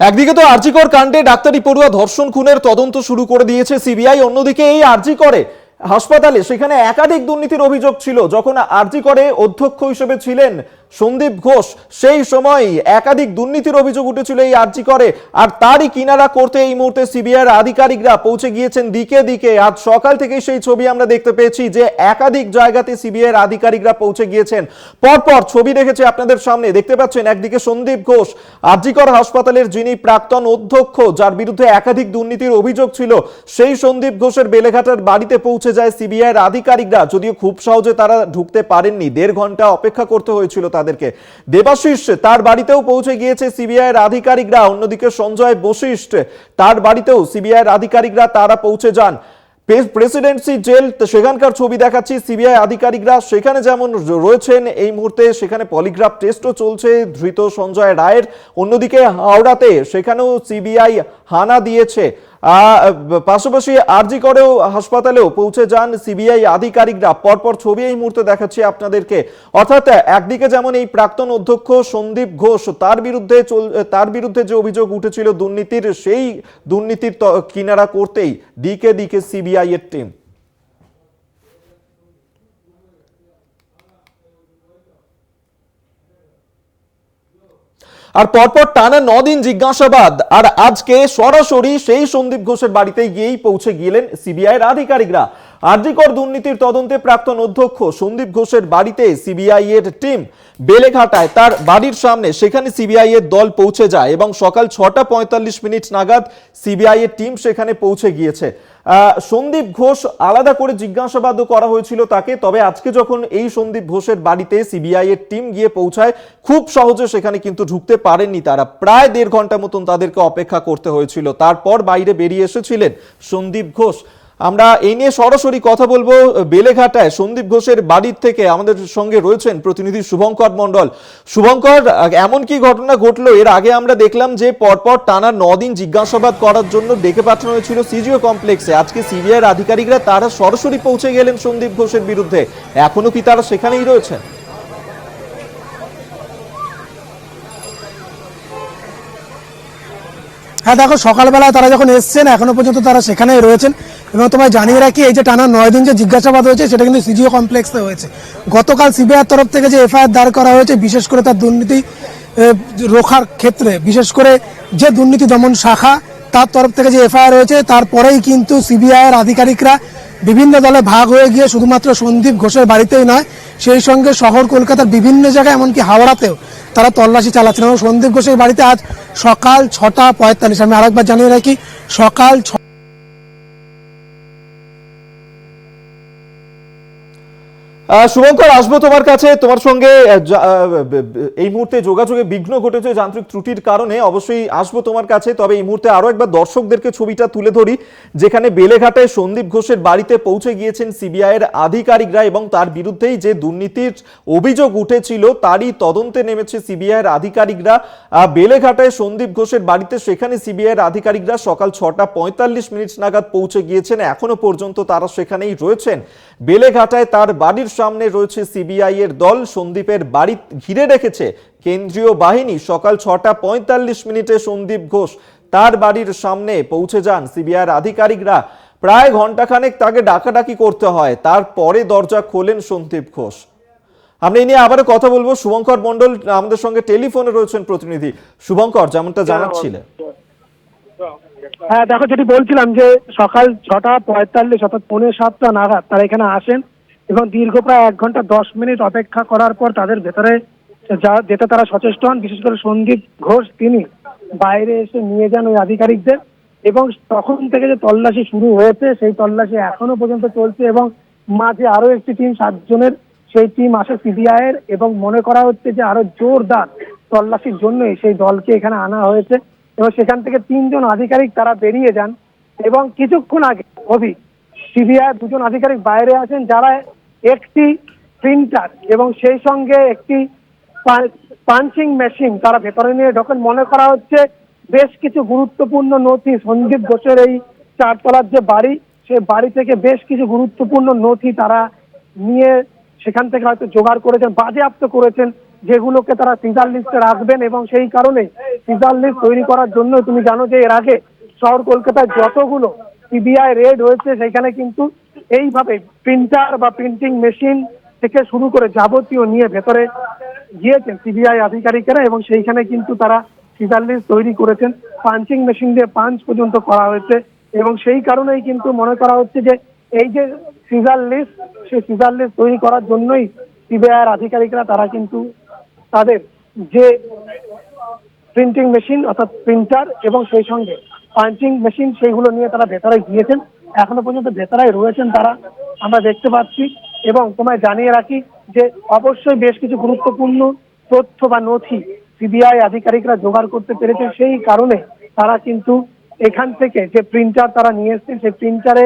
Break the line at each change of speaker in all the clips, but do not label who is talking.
একদিকে তো আরজিকর কাণ্ডে ডাক্তারি পড়ুয়া ধর্ষণ খুনের তদন্ত শুরু করে দিয়েছে সিবিআই, অন্যদিকে এই আরজি করে হাসপাতালে সেখানে একাধিক দুর্নীতির অভিযোগ ছিল, যখন আরজি করে অধ্যক্ষ হিসেবে ছিলেন সন্দীপ ঘোষ সেই সময় একাধিক দুর্নীতির অভিযোগ উঠেছিল এই আরজি করে, আর তারই কিনারা করতে এই মুহূর্তে সিবিআইয়ের আধিকারিকরা পৌঁছে গিয়েছেন দিকে দিকে। আজ সকাল থেকেই সেই ছবি আমরা দেখতে পেয়েছি যে একাধিক জায়গাতে সিবিআইয়ের আধিকারিকরা পৌঁছে গিয়েছেন। পরপর ছবি রেখেছে আপনাদের সামনে, দেখতে পাচ্ছেন একদিকে সন্দীপ ঘোষ আরজিকর হাসপাতালের যিনি প্রাক্তন অধ্যক্ষ, যার বিরুদ্ধে একাধিক দুর্নীতির অভিযোগ ছিল, সেই সন্দীপ ঘোষের বেলেঘাটার বাড়িতে পৌঁছে যায় সিবিআইয়ের আধিকারিকরা, যদিও খুব সহজে তারা ঢুকতে পারেননি। দেড় ঘণ্টা অপেক্ষা করতে হয়েছিল তাদেরকে দেবাশিস তার বাড়িতেও পৌঁছে গিয়েছে সিবিআইয়ের আধিকারিকরা। অন্যদিকে সঞ্জয় বশিষ্ঠ তার বাড়িতেও সিবিআইয়ের আধিকারিকরা তারা পৌঁছে যান। প্রেসিডেন্সি জেল সেখানকার ছবি দেখাচ্ছি। সিবিআই আধিকারিকরা সেখানে যেমন রয়েছেন এই মুহূর্তে, সেখানে পলিগ্রাফ টেস্টও চলছে ধৃত সঞ্জয় রায়ের। অন্যদিকে হাওড়াতে সেখানেও সিবিআই হানা দিয়েছে। পাশাপাশি আরজি করেও হাসপাতালেও পৌঁছে যান সিবিআই আধিকারিকরা। পরপর ছবি এই মুহূর্তে দেখাচ্ছি আপনাদেরকে। অর্থাৎ একদিকে যেমন এই প্রাক্তন অধ্যক্ষ সন্দীপ ঘোষ, তার বিরুদ্ধে তার বিরুদ্ধে যে অভিযোগ উঠেছিল দুর্নীতির, সেই দুর্নীতির কিনারা করতেই দিকে দিকে সিবিআই এর টিম আর পরপর টানা দিন জিজ্ঞাসাবাদ। আর আজকে সরাসরি সেই সন্দীপ ঘোষের বাড়িতে গিয়েই পৌঁছে গেলেন সিবিআইয়ের আধিকারিকরা। আরজিকর দুর্নীতির তদন্তে প্রাক্তন অধ্যক্ষ সন্দীপ ঘোষের বাড়িতে সিবিআই এর টিম বেলেঘাটায় তার বাড়ির সামনে সেখানে সিবিআই এর দল পৌঁছে যায় এবং সকাল ছটা পঁয়তাল্লিশ মিনিট নাগাদ সিবিআই এর টিম সেখানে পৌঁছে গিয়েছে। সন্দীপ ঘোষ আলাদা করে জিজ্ঞাসাবাদও করা হয়েছিল তাকে। তবে আজকে যখন এই সন্দীপ ঘোষের বাড়িতে সিবিআই এর টিম গিয়ে পৌঁছায়, খুব সহজে সেখানে কিন্তু ঢুকতে পারেননি তারা। প্রায় দেড় ঘণ্টা মতন তাদেরকে অপেক্ষা করতে হয়েছিল। তারপর বাইরে বেরিয়ে এসেছিলেন সন্দীপ ঘোষ। আমরা এই নিয়ে সরাসরি কথা বলব বেলেঘাটায় সন্দীপ ঘোষের বাড়ির থেকে আমাদের সঙ্গে রয়েছেন প্রতিনিধি শুভঙ্কর মণ্ডল। শুভঙ্কর এমন কি ঘটনা ঘটলো? এর আগে আমরা দেখলাম যে পরপর টানা নদিন জিজ্ঞাসাবাদ করার জন্য ডেকে পাঠানো হয়েছিল সিজিও কমপ্লেক্সে। আজকে সিবিআইয়ের আধিকারিকরা তারা সরাসরি পৌঁছে গেলেন সন্দীপ ঘোষের বিরুদ্ধে। এখনও কি তারা সেখানেই রয়েছেন?
হ্যাঁ দেখো সকালবেলা তারা যখন এসছেন, এখনও পর্যন্ত তারা সেখানেই রয়েছেন। এবং তোমায় জানিয়ে রাখি, এই যে টানা নয় দিন যে জিজ্ঞাসাবাদ হয়েছে, সেটা কিন্তু সিজিও কমপ্লেক্সে হয়েছে। গতকাল সিবিআইয়ের তরফ থেকে যে এফআইআর দায়ের করা হয়েছে, বিশেষ করে তার দুর্নীতি রোখার ক্ষেত্রে, বিশেষ করে যে দুর্নীতি দমন শাখা, তার তরফ থেকে যে এফআইআর হয়েছে, তারপরেই কিন্তু সিবিআইয়ের আধিকারিকরা বিভিন্ন দলে ভাগ হয়ে গিয়ে শুধুমাত্র সন্দীপ ঘোষের বাড়িতেই নয়, সেই সঙ্গে শহর কলকাতার বিভিন্ন জায়গায়, এমনকি হাওড়াতেও তারা তল্লাশি চালাচ্ছেন। এবং সন্দীপ ঘোষের বাড়িতে আজ সকাল ছটা পঁয়তাল্লিশ, আমি আরেকবার জানিয়ে রাখি, সকাল ছ
শুভঙ্কর, আসব তোমার কাছে। তোমার সঙ্গে এই মুহূর্তে যোগাযোগে বিঘ্ন ঘটেছে যান্ত্রিক ত্রুটির কারণে। অবশ্যই আসব তোমার কাছে, তবে এই মুহূর্তে আরও একবার দর্শকদেরকে ছবিটা তুলে ধরি। যেখানে বেলেঘাটায় সন্দীপ ঘোষের বাড়িতে পৌঁছে গিয়েছেন সিবিআই এর আধিকারিকরা এবং তার বিরুদ্ধেই যে দুর্নীতির অভিযোগ উঠেছিল, তারই তদন্তে নেমেছে সিবিআই এর আধিকারিকরা বেলেঘাটায় সন্দীপ ঘোষের বাড়িতে সেখানে সিবিআই এর আধিকারিকরা সকাল ছটা পঁয়তাল্লিশ মিনিট নাগাদ পৌঁছে গিয়েছেন। এখনও পর্যন্ত তারা সেখানেই রয়েছেন। বেলেঘাটায় তার বাড়ির সামনে রয়েছে সিবিআই এর দল। সন্দীপের বাড়ি ঘিরে রেখেছে কেন্দ্রীয় বাহিনী। সকাল ছটা পঁয়তাল্লিশ মিনিটে সন্দীপ ঘোষ তার বাড়ির সামনে পৌঁছে যান। সিবিআইয়ের আধিকারিকরা প্রায় ঘন্টাখানেক তাকে ডাকাডাকি করতে হয়। তারপরে দরজা খোলেন সন্দীপ ঘোষ। আমরা এই নিয়ে আবারও কথা বলব। শুভঙ্কর মন্ডল আমাদের সঙ্গে টেলিফোনে রয়েছেন প্রতিনিধি। শুভঙ্কর যেমনটা জানাচ্ছিলেন
হ্যাঁ দেখো যেটি বলছিলাম যে সকাল ছটা পঁয়তাল্লিশ অর্থাৎ পৌনে সাতটা নাগাদ তারা এখানে আসেন। এবং দীর্ঘ প্রায় এক ঘণ্টা দশ মিনিট অপেক্ষা করার পর তাদের ভেতরে যা যেতে তারা সচেষ্ট হন, বিশেষ করে সন্দীপ ঘোষ, তিনি বাইরে এসে নিয়ে যান ওই আধিকারিকদের এবং তখন থেকে যে তল্লাশি শুরু হয়েছে, সেই তল্লাশি এখনও পর্যন্ত চলছে এবং মাঝে আরও একটি টিম সাতজনের, সেই টিম আসে সিবিআই এর এবং মনে করা হচ্ছে যে আরও জোরদার তল্লাশির জন্যই সেই দলকে এখানে আনা হয়েছে এবং সেখান থেকে তিনজন আধিকারিক তারা বেরিয়ে যান এবং কিছুক্ষণ আগে অভি সিবিআই দুজন আধিকারিক বাইরে আছেন যারা একটি প্রিন্টার এবং সেই সঙ্গে একটি পাঞ্চিং মেশিন তারা ভেতরে নিয়ে ঢোকেন। মনে করা হচ্ছে বেশ কিছু গুরুত্বপূর্ণ নথি সন্দীপ ঘোষের এই চারতলার যে বাড়ি, সেই বাড়ি থেকে বেশ কিছু গুরুত্বপূর্ণ নথি তারা নিয়ে সেখান থেকে হয়তো জোগাড় করেছেন, বাজেয়াপ্ত করেছেন, যেগুলোকে তারা সিজার লিস্টে রাখবেন এবং সেই কারণে সিজার লিস্ট তৈরি করার জন্য তুমি জানো যে এর আগে শহর কলকাতায় যতগুলো সিবিআই রেড হয়েছে, সেখানে কিন্তু এইভাবে প্রিন্টার বা প্রিন্টিং মেশিন থেকে শুরু করে যাবতীয় নিয়ে ভেতরে গিয়েছেন সিবিআই আধিকারিকেরা এবং সেইখানে কিন্তু তারা সিজার লিস্ট তৈরি করেছেন। পাঞ্চিং মেশিন দিয়ে পাঞ্চ পর্যন্ত করা হয়েছে এবং সেই কারণেই কিন্তু মনে করা হচ্ছে যে এই যে সিজার লিস্ট সেই সিজার লিস্ট তৈরি করার জন্যই সিবিআই এর আধিকারিকরা তারা কিন্তু তাদের যে প্রিন্টিং মেশিন অর্থাৎ প্রিন্টার এবং সেই সঙ্গে পাঞ্চিং মেশিন সেইগুলো নিয়ে তারা ভেতরে গিয়েছেন। এখনও পর্যন্ত ভেতরাই রয়েছেন তারা আমরা দেখতে পাচ্ছি এবং তোমায় জানিয়ে রাখি যে অবশ্যই বেশ কিছু গুরুত্বপূর্ণ তথ্য বা নথি সিবিআই আধিকারিকরা জোগাড় করতে পেরেছে সেই কারণে তারা কিন্তু এখান থেকে যে প্রিন্টার তারা নিয়ে এসেছেন সেই প্রিন্টারে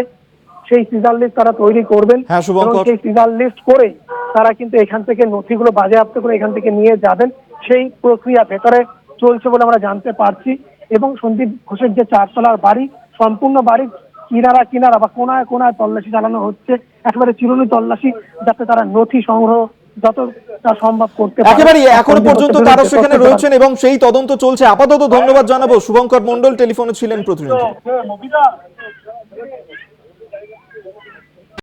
সেই সিজার লিস্ট তারা তৈরি করবেন
হ্যাঁ,
এবং সেই সিজার লিস্ট করে তারা কিন্তু এখান থেকে নথিগুলো বাজেয়াপ্ত করে এখান থেকে নিয়ে যাবেন। সেই প্রক্রিয়া ভেতরে চলছে বলে আমরা জানতে পারছি এবং সন্দীপ ঘোষের যে চারতলার বাড়ি সম্পূর্ণ বাড়ি কিনারা কিনারা বা কোনায় কোনায় তল্লাশি চালানো হচ্ছে একেবারে চিরুনি তল্লাশি যাতে তারা নথি সংগ্রহ যতটা সম্ভব করতে পারে। এখনও
পর্যন্ত তারা সেখানে রয়েছেন এবং সেই তদন্ত চলছে। আপাতত ধন্যবাদ জানাব। শুভঙ্কর মন্ডল টেলিফোনে ছিলেন প্রতিনিধি।